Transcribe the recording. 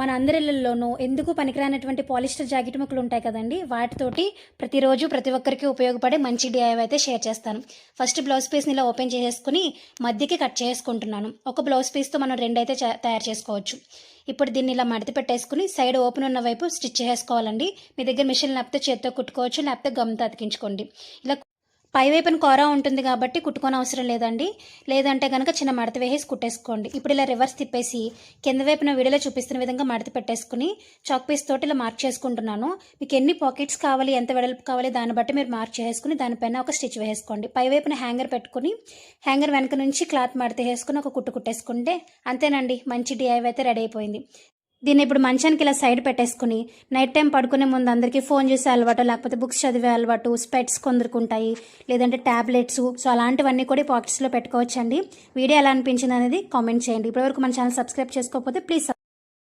మన అందరిళ్ళల్లోనూ ఎందుకు పనికిరానటువంటి పాలిస్టర్ జాకెట్ ముక్కలు ఉంటాయి కదండి? వాటితోటి ప్రతిరోజు ప్రతి ఒక్కరికి ఉపయోగపడే మంచి డిఐవ్ అయితే షేర్ చేస్తాను. ఫస్ట్ బ్లౌజ్ పీస్ని ఇలా ఓపెన్ చేసేసుకుని మధ్యకి కట్ చేసుకుంటున్నాను. ఒక బ్లౌజ్ పీస్తో మనం రెండు అయితే తయారు చేసుకోవచ్చు. ఇప్పుడు దీన్ని ఇలా మడత పెట్టేసుకుని సైడ్ ఓపెన్ ఉన్న వైపు స్టిచ్ చేసుకోవాలండి. మీ దగ్గర మిషన్ లేకపోతే చేత్తో కుట్టుకోవచ్చు లేకపోతే గమ్తో అతికించుకోండి. ఇలా పై వైపున కూర ఉంటుంది కాబట్టి కుట్టుకొని అవసరం లేదండి. లేదంటే కనుక చిన్న మడత వేసేసి కుట్టేసుకోండి. ఇప్పుడు ఇలా రివర్స్ తిప్పేసి కింద వైపున వీడియోలో చూపిస్తున్న విధంగా మడత పెట్టేసుకుని చాక్ పీస్ తోటి ఇలా మార్క్ చేసుకుంటున్నాను. మీకు ఎన్ని పాకెట్స్ కావాలి ఎంత వెడల్పు కావాలి దాన్ని బట్టి మీరు మార్క్ చేసుకుని దానిపైన ఒక స్టిచ్ వేసుకోండి. పై వైపున హ్యాంగర్ పెట్టుకుని హ్యాంగర్ వెనక నుంచి క్లాత్ మడత వేసుకుని ఒక కుట్టు కుట్టేసుకుంటే అంతేనండి. మంచి డిఐవ్ అయితే రెడీ అయిపోయింది. దీన్ని ఇప్పుడు మంచానికి ఇలా సైడ్ పెట్టేసుకుని నైట్ టైం పడుకునే ముందు అందరికీ ఫోన్ చేసే అలవాటు లేకపోతే బుక్స్ చదివే అలవాటు స్పెట్స్ కొందరికి ఉంటాయి లేదంటే ట్యాబ్లెట్స్ సో అలాంటివన్నీ కూడా పాకెట్స్లో పెట్టుకోవచ్చండి. వీడియో ఎలా అనిపించింది అనేది కామెంట్ చేయండి. ఇప్పటివరకు మన ఛానల్ సబ్స్క్రైబ్ చేసుకోకపోతే ప్లీజ్